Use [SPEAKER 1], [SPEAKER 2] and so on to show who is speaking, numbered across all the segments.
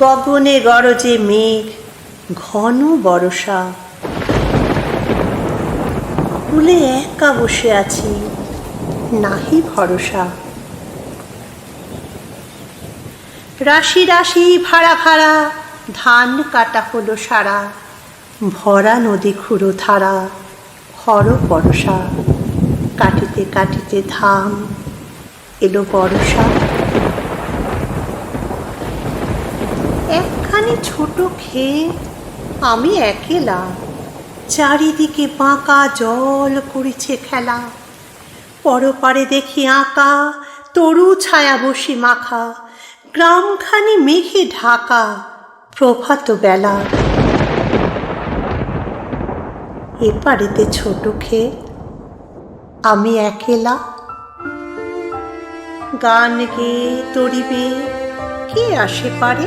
[SPEAKER 1] গগনে গরজে মেঘ, ঘন বরষা। কুলে একা বসে আছি, নাহি ভরসা। রাশি রাশি ভাড়া ভাড়া, ধান কাটা হলো সারা, ভরা নদী খুঁড়ো ধারা, হর বরসা কাটিতে কাটিতে ধাম, এলো বরসা একখানি ছোট খেয়ে আমি একেলা চারিদিকে বাঁকা জল করেছে খেলা। পরপারে দেখি আঁকা, তরু ছায়া বসি মাখা, গ্রামখানি মেঘে ঢাকা প্রভাত বেলা। এপারেতে ছোট খেয়ে আমি একেলা। গান গেয়ে তরিবে, কে আসে পারে?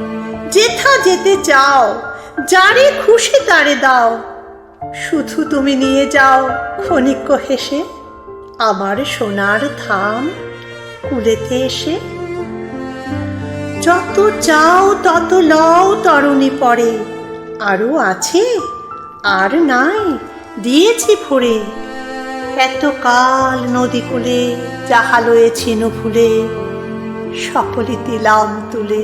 [SPEAKER 1] যেথা যেতে চাও যারে খুশি তারে দাও। শুধু তুমি নিয়ে যাও ক্ষণিক হেসে, আমার সোনার থাম কুলেতে এসে। যত চাও তত লও তরণী পরে আরও আছে আর নাই দিয়েছি ভরে। এত কাল নদী কূলে যাহা লয়েছিল ফুলে সকলে দিলাম তুলে।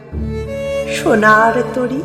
[SPEAKER 1] সোনার তরী